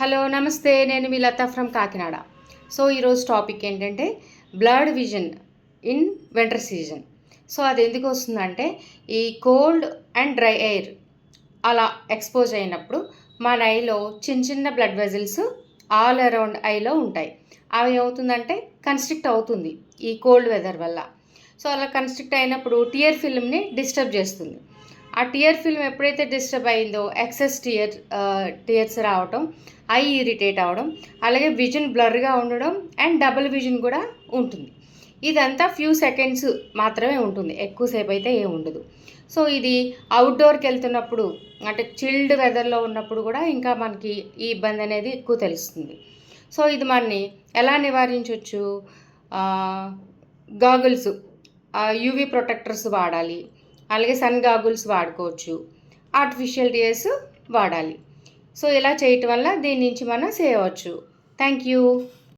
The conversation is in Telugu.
హలో నమస్తే. నేను మీ లతా ఫ్రమ్ కాకినాడ. సో ఈరోజు టాపిక్ ఏంటంటే blurred vision in winter season. So అది ఎందుకు వస్తుందంటే ఈ కోల్డ్ అండ్ డ్రై ఎయిర్ అలా ఎక్స్పోజ్ అయినప్పుడు మన ఐలో చిన్న చిన్న బ్లడ్ వెజిల్స్ ఆల్ అరౌండ్ ఐలో ఉంటాయి. అవి ఏమవుతుందంటే కన్స్ట్రిక్ట్ అవుతుంది ఈ కోల్డ్ వెదర్ వల్ల. సో అలా కన్స్ట్రిక్ట్ అయినప్పుడు టియర్ ఫిల్మ్ని డిస్టర్బ్ చేస్తుంది. ఆ టియర్ ఫిల్మ్ ఎప్పుడైతే డిస్టర్బ్ అయిందో ఎక్సెస్ టియర్ టియర్స్ రావటం ఐ ఇరిటేట్ అవ్వడం అలాగే విజన్ బ్లర్గా ఉండడం అండ్ డబుల్ విజన్ కూడా ఉంటుంది. ఇదంతా ఫ్యూ సెకండ్స్ మాత్రమే ఉంటుంది. ఎక్కువసేపు అయితే ఏం ఉండదు. సో ఇది అవుట్డోర్కి వెళ్తున్నప్పుడు అంటే చిల్డ్ వెదర్లో ఉన్నప్పుడు కూడా ఇంకా మనకి ఈ ఇబ్బంది అనేది ఎక్కువ తెలుస్తుంది. సో ఇది మనని ఎలా నివారించవచ్చు గాగుల్స్ యూవీ ప్రొటెక్టర్స్ వాడాలి. అలాగే సన్ గాగుల్స్ వాడుకోవచ్చు. ఆర్టిఫిషియల్ టియర్స్ వాడాలి. సో ఇలా చేయటం వల్ల దీని నుంచి మనం సేవ్ అవ్వచ్చు. Thank you